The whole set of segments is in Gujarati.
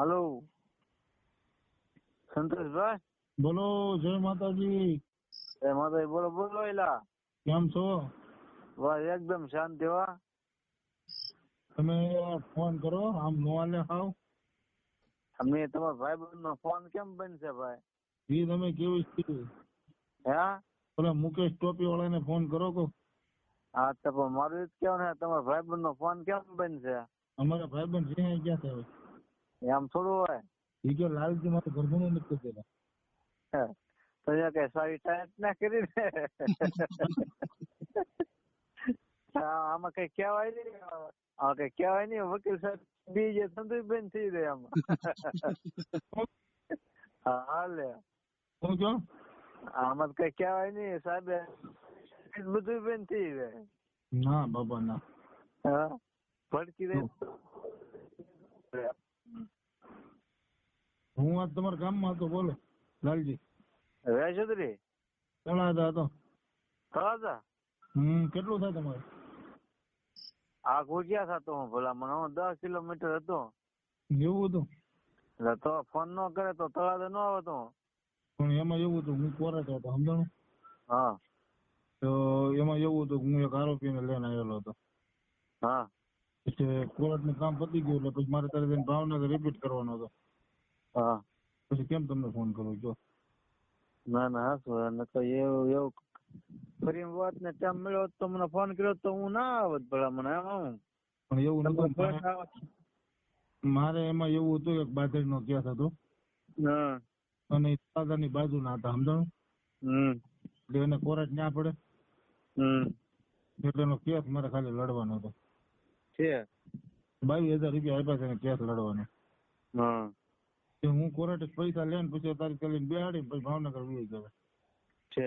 હાલો. સંતોષભાઈ? બોલો જય માતાજી. જય માતાજી બોલો બોલો એલા. કેમ છો? વાહ એકદમ શાંતિ વા તમે ફોન કરો આમ મોવાલે હાવ. અમે તમારા ભાઈબંધ નો ફોન કેમ બનશે ભાઈ? એ તમે કેવી સ્થિતિ? હા? પેલા મુકેશ ટોપી વાળાને ફોન કરો કો. હા તો પણ મારું જ કહેવું ને તમારા ભાઈબંધ નો ફોન કેમ બનશે? અમારા ભાઈબંધ છે અહીં ક્યાં છે એમ થોડું હોય ઈ કે લાલજી મારે ગરબનું નથી કરતા હે. તો અહીંયા કઈ સારી ટાઈટ ના કરી ને હા, આમાં કઈ કહેવાય નહીં હા કઈ કહેવાય નહીં વકીલ સાહેબ બીજે સંતોષબેન થઈ જાય આમાં હા હાલે શું કહો આમાં તો કઈ કહેવાય નહીં સાહેબ બધું બેન થઈ જાય ના બાબા ના હા ભડકી દે હું આજ તમારા ગામમાં હતો બોલો લાલજી. વેચોદરી તળાજા હતો. તળાજા? હમ કેટલું થાય તમારે? આ ગુજ્યા થતો હું ભલા મને હું દસ કિલોમીટર હતો. એવું હતું? એટલે તો ફોન નો કરે તો તળાજા નો આવતો તો. પણ એમાં એવું હતું હું કોરેટ હતો સમજાણું? હા. તો એમાં એવું હતું હું એક આરોપીને લઈને આવેલો હતો. હા. પછી કોર્ટનું કામ પતી ગયું એટલે પછી મારે તારે ભાવનગર રિપીટ કરવાનો હતો. હા. પછી કેમ તમને ફોન કરું જો ના ના હા શું નકર એવું એવું ફરી વાત ને ટાઈમ મળ્યો તો મને ફોન કર્યો તો હું ના આવત ભલા મને એમ પણ એવું નતું મારે- એમાં એવું હતું કે બાજરી નો કેસ હતો. અને દાદાની બાજુ ના હતા સમજાણું? હમ. એટલે એને કોર્ટ ના પડે. હમ. એટલે એનો કેસ મારે ખાલી લડવાનો હતો. બાવીસ હજાર રૂપિયા આપ્યા છે કેસ લડવાનો. તે હું કોર્ટે પૈસા લઈને પછી તારીખ લઈને બેહાડી પછી ભાવનગર વી ગયો છે.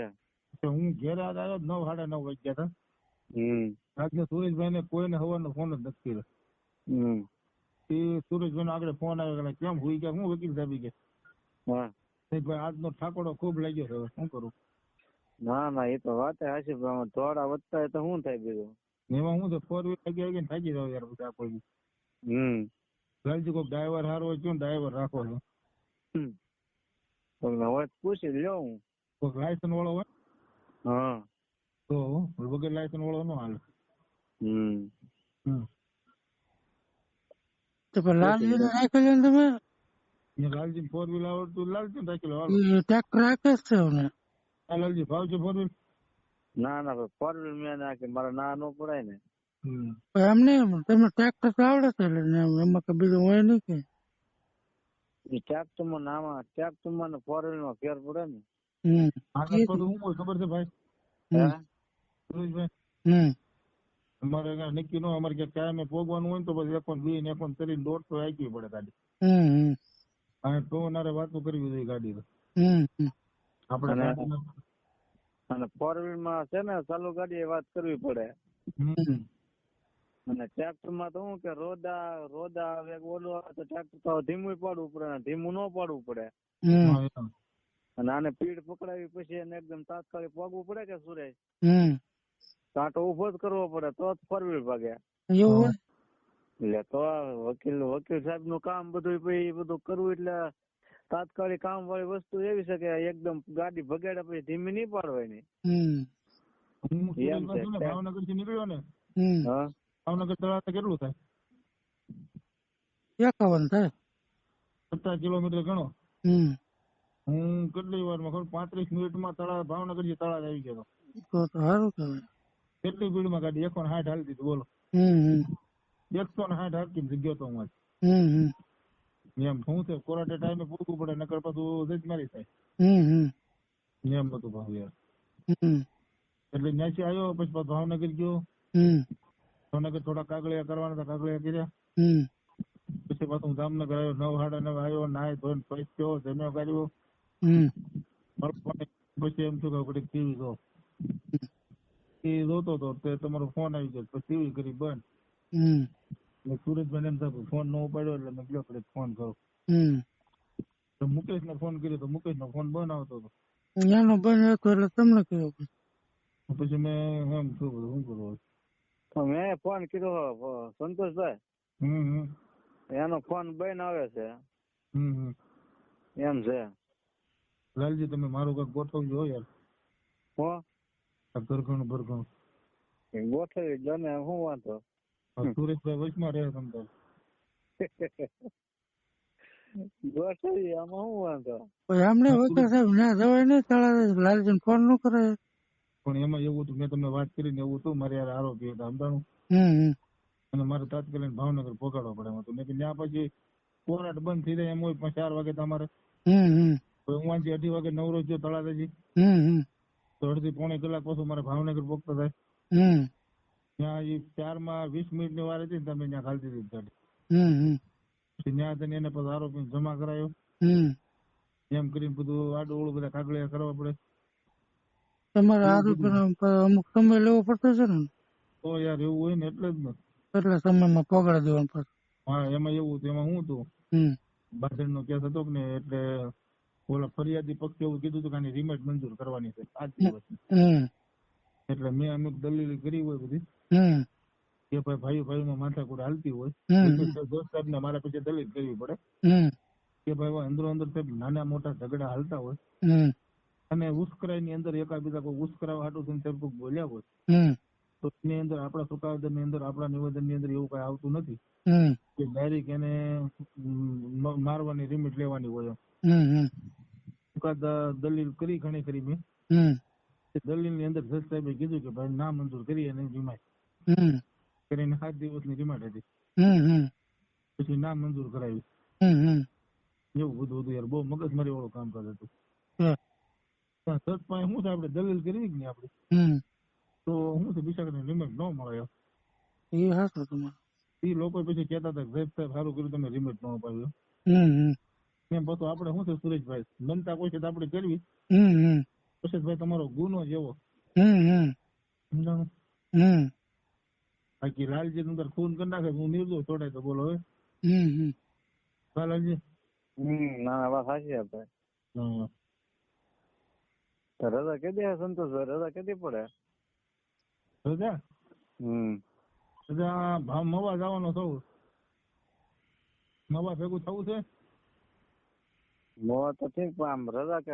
તો હું ઘેર આવ્યો નવ સાડા નવ વાગ્યા હતા. આજે સુરેશભાઈ ને કોઈને હવાનો ફોન જ નથી કર્યો. એ સુરેશભાઈ આગળ ફોન આવ્યો કે કેમ હુઈ ગયા? હું વકીલ સાહેબ કે ભાઈ આજનો ઠાકોડો ખૂબ લાગ્યો છે હવે. શું કરું? ના ના એ તો વાત હાચી પણ થોડા વધતા તો શું થાય બીજું? એમાં હું તો ફોર વ્હીલ લાગી આવી થાકી જાવ યાર બધા કોઈ. હમ. લાલજી કોઈ ડ્રાઈવર સારો હોય કયો ડ્રાઈવર રાખો છો? હમ. તમને હોય પૂછી લ્યો હું કોઈ લાયસન્સ વાળો હોય? હા. તો વગર લાયસન્સ વાળો નો હાલ. હમ. તો પણ લાલજી ને રાખેલો ને તમે? ને લાલજી ફોર વ્હીલ આવડતું લાલજી રાખી લો? હાલો. ટ્રેક્ટર રાખે છે ને આ લાલજી ભાવ છે ફોર વ્હીલ ના ના ફોર વ્હીલ મેં નાખી. મારે ના નો પડાય ને. એમ નહીં તમે ટ્રેક્ટર તો આવડે છે એટલે એમાં કઈ બીજું હોય નહીં કે? એ ટ્રેક્ટરમાં નામાં ટ્રેક્ટર ને ફોર પડે ને. આગળ ખબર છે ભાઈ? હમ. અમારે નક્કી ન અમારે ક્યાંક કાયમે પોગવાનું હોય ને તો પછી એકોન બી ને એકોન કરીને દોઢસો આંકવી પડે ગાડી. હમ અને તો નારે વાતો કરવી જોઈએ ગાડી હમ આપણે અને ફોર વ્હીલમાં છે ને ચાલુ ગાડી વાત કરવી પડે. હમ. અને ટ્રેક્ટરમાં તો શું કે રોદા રોદા આવે કે ઓલું આવે તો ટ્રેક્ટર તો ધીમું પાડવું પડે ને ધીમું ન પાડવું પડે. અને આને પીડ પકડાવી પછી એને એકદમ તાત્કાલિક પગવું પડે કે સુરેશ હમ. કાંટો ઊભો જ કરવો પડે તો જ ફરવી ભાગે. એટલે તો વકીલ વકીલ સાહેબનું કામ બધું પછી બધું કરવું એટલે તાત્કાલિક કામ વાળી વસ્તુ એવી છે કે એકદમ ગાડી ભગાડે પછી ધીમી નહીં પાડવાની. એમ છે. ભાવનગરથી નીકળ્યો ને. હા. ભાવનગર તળાવ કેટલું થાય? એકાવન થાય. સત્તર કિલોમીટર ગણો. હું કેટલી વારમાં પાંત્રીસ મિનિટમાં તળાવ ભાવનગર જે તળાવ આવી ગયો તો. તો સારું કહેવાય. કેટલી ભીડમાં ગાડી એકસો સાઠ હાલી દીધું બોલો. એકસો ને સાઠ હાલતી જગ્યા તો હું એમ શું છે કોરાટે ટાઈમે પૂરવું પડે નકર પાછું જજ મારી થાય. એમ બધું ભાવ યાર. એટલે ન્યાસી આવ્યો પછી ભાવનગર ગયો. હમ. ભાવનગર થોડા કાગળિયા કરવાના હતા કાગળિયા કર્યા. પછી પાછું હું જામનગર આવ્યો નવ સાડા નવ આવ્યો નાય ધોઈને પૈસ્યો જમ્યો કર્યો પછી એમ થયું કે ટીવી જો એ જોતો તો તે તમારો ફોન આવી ગયો પછી ટીવી કરી બંધ. હમ. એટલે સુરેશભાઈ એમ થાય ફોન ન ઉપાડ્યો એટલે મેં કયો ઘડીક ફોન કરો. તો મુકેશ ને ફોન કર્યો તો મુકેશ નો ફોન બંધ આવતો હતો. એનો બંધ હતો એટલે તમને કયો? પછી મેં એમ થયું બધું શું કરું તો મેં ફોન કર્યો સંતોષભાઈ. હમ એનો ફોન બેન આવે છે. હમ એમ છે. લાલજી તમે મારું કાંઈક ગોઠવજો યાર. હો? આ ઘરઘણું ગોઠવી દો ને શું વાંધો. સુરેશભાઈ વચમાં રહે તમ ગોઠવી આમાં શું વાંધો? એમને વચ્ચે સાહેબ ના જવાય નહીં લાલજી લાલજીને ફોન ન કરે. પણ એમાં એવું હતું મેં તમને વાત કરીને એવું હતું મારે યાર આરોપી હતા સમજાણું? અને મારે તાત્કાલિક ભાવનગર પહોંચાડવા પડે એમ હતું. મેં ત્યાં પછી કોરાટ બંધ થઈ જાય એમ હોય પણ ચાર વાગે તમારે હું વાંચી અઢી વાગે નવરો જો હમ તો અડધી પોણી કલાક પછી મારે ભાવનગર પહોંચતા થાય. હમ. ત્યાં એ ચારમાં વીસ મિનિટની વાર હતી ને તમે ત્યાં ખાલતી હતી ગાડી. ત્યાં તને એને પછી આરોપી જમા કરાયો. હમ. એમ કરીને બધું આડું ઓળું બધા કાગળિયા કરવા પડે. તમારે આરોપીનો અમુક સમય લેવો પડતો છે ને? તો યાર એવું હોય ને એટલે જ ને. એટલા સમયમાં પકડી દેવાનું પાછું હા એમાં એવું હતું એમાં શું હતું? હમ. નો કેસ હતો કે ને એટલે ઓલા ફરિયાદી પક્ષે એવું કીધું હતું કે આની રિમેટ મંજૂર કરવાની છે આજ દિવસ. હમ. એટલે મેં અમુક દલીલ કરી હોય બધી. કે ભાઈ ભાઈ ભાઈ માં માથાકૂટ હાલતી હોય. દોસ્ત સાહેબ ને મારા પછી દલીલ કરવી પડે. કે ભાઈ અંદરો અંદર સાહેબ નાના મોટા ઝઘડા હાલતા હોય. અને ઉશ્કરાયની અંદર એકાબીજા કોઈ ઉશ્કરાવા હાટું થઈને સાહેબ કોઈક બોલ્યા હોય તો એની અંદર આપણા સુકાવદરની અંદર આપણા નિવેદનની અંદર એવું કઈ આવતું નથી. કે ડાયરેક્ટ એને મારવાની રિમિટ લેવાની હોય દલીલ કરી ઘણી ખરી મેં. દલીલની અંદર જજ સાહેબે કીધું કે ભાઈ ના મંજૂર કરી અને રીમાય કરીને સાત દિવસની રિમાન્ડ હતી. પછી ના મંજૂર કરાવી. એવું બધું હતું યાર. બહુ મગજમારી વાળું કામ હતું. હા. પણ સચ પાસે શું થાય આપણે દલીલ કરી જ નહીં આપણે? તો શું છે બિચારાને રિમેટ ન મળે. એ હાચું તમારે. એ લોકો પછી કહેતા હતા કે સાહેબ સારું કર્યું તમે રિમેટ ન અપાવ્યો હમ હમ. એમ પછી આપણે શું છે સુરેશભાઈ? બનતા કોઈ છે તો આપણે કરવી. હમ હમ. સુરેશભાઈ તમારો ગુનો જેવો હમ હમ. સમજાણું હમ. બાકી લાલજી અંદર ખૂન કરી નાખે હું નિર્દોષ છોડાય તો બોલો હવે હમ હમ. હા લાલજી? હમ ના વાત સાચી આપણે રજા કેદી હે સંતોષભાઈ રજા કેદી પડે? રજા? હમ. રજા ભાવ મવા જવાનો થવું મવા ભેગું થવું છે? મોવા તો ઠીક પણ આમ રજા કે